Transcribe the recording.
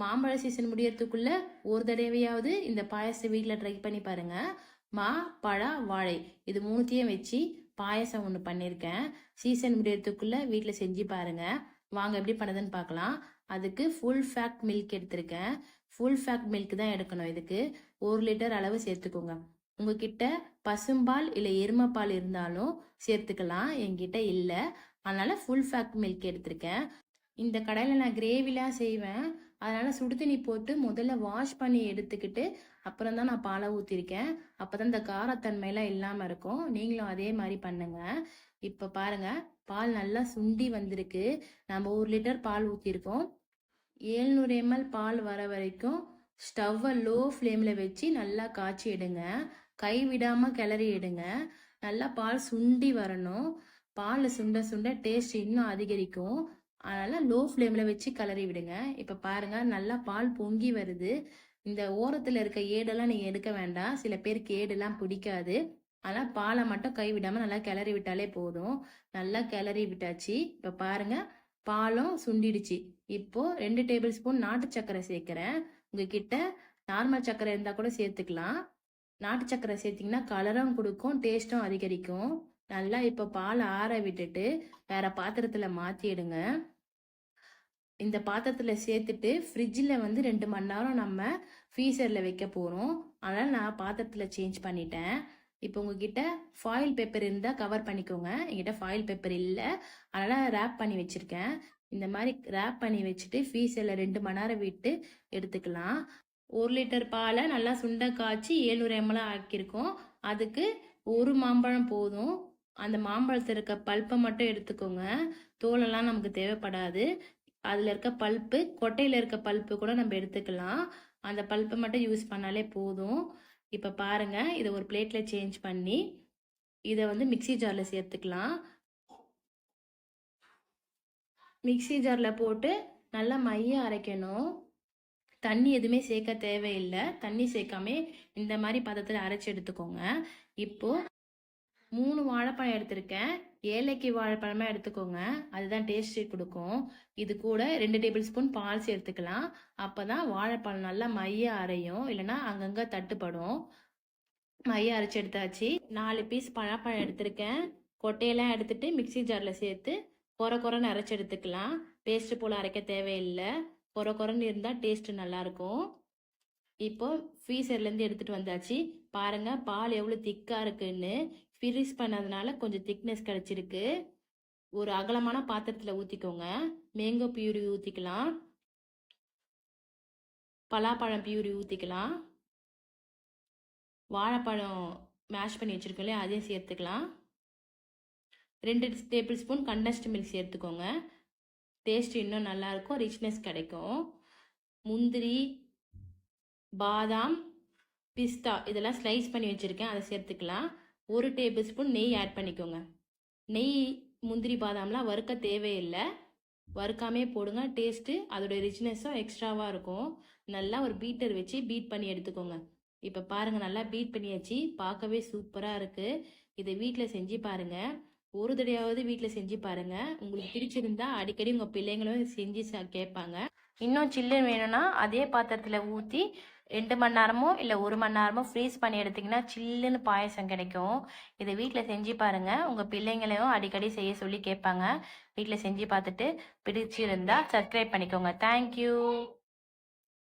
மாம்பழ சீசன் முடியறதுக்குள்ள ஒரு தடவையாவது இந்த பாயாசத்தை வீட்டில் ட்ரை பண்ணி பாருங்க. மா பழா வாழை. இது மூணுத்தையும் வச்சு பாயாசம் ஒன்று பண்ணியிருக்கேன் சீசன் முடியறதுக்குள்ள வீட்டில் செஞ்சு பாருங்க. வாங்க எப்படி பண்ணதுன்னு பார்க்கலாம் அதுக்கு ஃபுல் ஃபேக்ட் மில்க் எடுத்திருக்கேன். ஃபுல் ஃபேக்ட் மில்க் தான் எடுக்கணும் இதுக்கு. ஒரு லிட்டர் அளவு சேர்த்துக்கோங்க. உங்ககிட்ட பசும்பால் இல்லை எருமைப்பால் இருந்தாலும் சேர்த்துக்கலாம். என்கிட்ட இல்லை. அதனால ஃபுல் ஃபேக்ட் மில்க் எடுத்திருக்கேன். இந்த கடையில் நான் கிரேவிலாம் செய்வேன். அதனால சுடு தண்ணி போட்டு முதல்ல வாஷ் பண்ணி எடுத்துக்கிட்டு அப்புறம் தான் நான் பாலை ஊற்றிருக்கேன் அப்போ தான் இந்த காரத்தன்மையெல்லாம் இல்லாமல் இருக்கும். நீங்களும் அதே மாதிரி பண்ணுங்க. இப்போ பாருங்க பால் நல்லா சுண்டி வந்திருக்கு. நம்ம ஒரு லிட்டர் பால் ஊற்றிருக்கோம் ஏழ்நூறு எம்எல் பால் வர வரைக்கும் ஸ்டவ்வை லோ ஃப்ளேமில் வச்சு நல்லா காய்ச்சி எடுங்க. கை விடாமல் கிளறி எடுங்க. நல்லா பால் சுண்டி வரணும். பால் சுண்ட சுண்ட டேஸ்ட் இன்னும் அதிகரிக்கும். அதனால் லோ ஃப்ளேமில் வச்சு கிளறி விடுங்க. இப்போ பாருங்கள் நல்லா பால் பொங்கி வருது. இந்த ஓரத்தில் இருக்க ஏடெல்லாம் நீங்கள் எடுக்க வேண்டாம். சில பேருக்கு ஏடெல்லாம் பிடிக்காது. அதனால் பாலை மட்டும் கை விடாமல் நல்லா கிளறி விட்டாலே போதும். நல்லா கிளறி விட்டாச்சு. இப்போ பாருங்க பாலும் சுண்டிடுச்சு. இப்போது ரெண்டு டேபிள் ஸ்பூன் நாட்டு சர்க்கரை சேர்க்குறேன். உங்ககிட்ட நார்மல் சர்க்கரை இருந்தால் கூட சேர்த்துக்கலாம். நாட்டு சர்க்கரை சேர்த்திங்கன்னா கலரும் கொடுக்கும் டேஸ்ட்டும் அதிகரிக்கும். நல்லா இப்போ பால் ஆற விட்டுட்டு வேற பாத்திரத்தில் மாற்றிடுங்க இந்த பாத்திரத்தில் சேர்த்துட்டு ஃப்ரிட்ஜில் வந்து ரெண்டு மணி நேரம் நம்ம ஃப்ரீசரில் வைக்க போகிறோம் அதனால் நான் பாத்திரத்தில் சேஞ்ச் பண்ணிட்டேன். இப்போ உங்ககிட்ட ஃபாயில் பேப்பர் இருந்தால் கவர் பண்ணிக்கோங்க. என்கிட்ட ஃபாயில் பேப்பர் இல்லை. அதனால் ரேப் பண்ணி வச்சுருக்கேன். இந்த மாதிரி ரேப் பண்ணி வச்சுட்டு ஃப்ரீசரில் ரெண்டு மணி நேரம் விட்டு எடுத்துக்கலாம். ஒரு லிட்டர் பாலை நல்லா சுண்டை காய்ச்சி ஏழ்நூறு எம்எல் ஆக்கியிருக்கோம். அதுக்கு ஒரு மாம்பழம் போதும். அந்த மாம்பழத்தில் இருக்க பல்ப்பை மட்டும் எடுத்துக்கோங்க. தோலெல்லாம் நமக்கு தேவைப்படாது. அதில் இருக்க பல்ப்பு கொட்டையில் இருக்க பல்ப்பு கூட நம்ம எடுத்துக்கலாம். அந்த பல்ப்பை மட்டும் யூஸ் பண்ணாலே போதும். இப்போ பாருங்கள் இதை ஒரு பிளேட்டில் சேஞ்ச் பண்ணி இதை வந்து மிக்ஸி ஜாரில் சேர்த்துக்கலாம். மிக்ஸி ஜாரில் போட்டு நல்லா மைய அரைக்கணும். தண்ணி எதுவுமே சேர்க்க தேவையில்லை. தண்ணி சேர்க்காம இந்த மாதிரி பதத்தில் அரைச்சி எடுத்துக்கோங்க. இப்போது மூணு வாழைப்பழம் எடுத்திருக்கேன். ஏலக்கி வாழைப்பழமா எடுத்துக்கோங்க. அதுதான் டேஸ்ட் கொடுக்கும். இது கூட ரெண்டு டேபிள் ஸ்பூன் பால் சேர்த்துக்கலாம். அப்பதான் வாழைப்பழம் நல்லா மைய அரையும். இல்லைன்னா அங்கங்க தட்டுப்படும். மைய அரைச்சி எடுத்தாச்சு. நாலு பீஸ் பழப்பழம் எடுத்திருக்கேன். கொட்டையெல்லாம் எடுத்துட்டு மிக்ஸி ஜாரில் சேர்த்து குறை குறைன்னு அரைச்சி எடுத்துக்கலாம். பேஸ்ட் போல் அரைக்க தேவையில்லை. குறை குறைன்னு இருந்தால் டேஸ்ட் நல்லாயிருக்கும். இப்போ ஃப்ரீசர்லேருந்து எடுத்துகிட்டு வந்தாச்சு. பாருங்க பால் எவ்வளோ திக்காக இருக்குன்னு. ஃபிரிஸ் பண்ணதுனால கொஞ்சம் திக்னஸ் கிடச்சிருக்கு. ஒரு அகலமான பாத்திரத்தில் ஊற்றிக்கோங்க மேங்கோ பியூரி ஊற்றிக்கலாம் பலாப்பழம் பியூரி ஊற்றிக்கலாம் வாழைப்பழம் மேஷ் பண்ணி வச்சுருக்கோம் அதையும் சேர்த்துக்கலாம். ரெண்டு டேபிள் ஸ்பூன் கண்டஸ்ட் மில்க் சேர்த்துக்கோங்க. டேஸ்ட் இன்னும் நல்லாயிருக்கும் ரிச்னஸ் கிடைக்கும். முந்திரி பாதாம் பிஸ்தா இதெல்லாம் ஸ்லைஸ் பண்ணி வச்சுருக்கேன். அதை சேர்த்துக்கலாம். ஒரு டேபிள் ஸ்பூன் நெய் ஆட் பண்ணிக்கோங்க. நெய் முந்திரி பாதாம்லாம் வறுக்க தேவையில்லை. வறுக்காமே போடுங்க. டேஸ்ட்டு அதோட ரிச்னஸும் எக்ஸ்ட்ராவாக இருக்கும். நல்லா ஒரு பீட்டர் வச்சு பீட் பண்ணி எடுத்துக்கோங்க. இப்போ பாருங்கள் நல்லா பீட் பண்ணியாச்சு. பார்க்கவே சூப்பராக இருக்குது இதை வீட்டில் செஞ்சு பாருங்கள் ஒரு தடையாவது வீட்டில் செஞ்சு பாருங்கள் உங்களுக்கு பிடிச்சிருந்தா அடிக்கடி உங்கள் பிள்ளைங்களும் செஞ்சு சா கேட்பாங்க. இன்னும் சில்லுன்னு வேணும்னா அதே பாத்திரத்தில் ஊற்றி ரெண்டு மணி நேரமோ இல்லை ஒரு மணி நேரமோ ஃப்ரீஸ் பண்ணி எடுத்திங்கன்னா சில்லுன்னு பாயசம் கிடைக்கும். இதை வீட்டில் செஞ்சு பாருங்கள் உங்கள் பிள்ளைங்களையும் அடிக்கடி செய்ய சொல்லி கேட்பாங்க. வீட்டில் செஞ்சு பார்த்துட்டு பிடிச்சிருந்தா சப்ஸ்கிரைப் பண்ணிக்கோங்க. தேங்க்யூ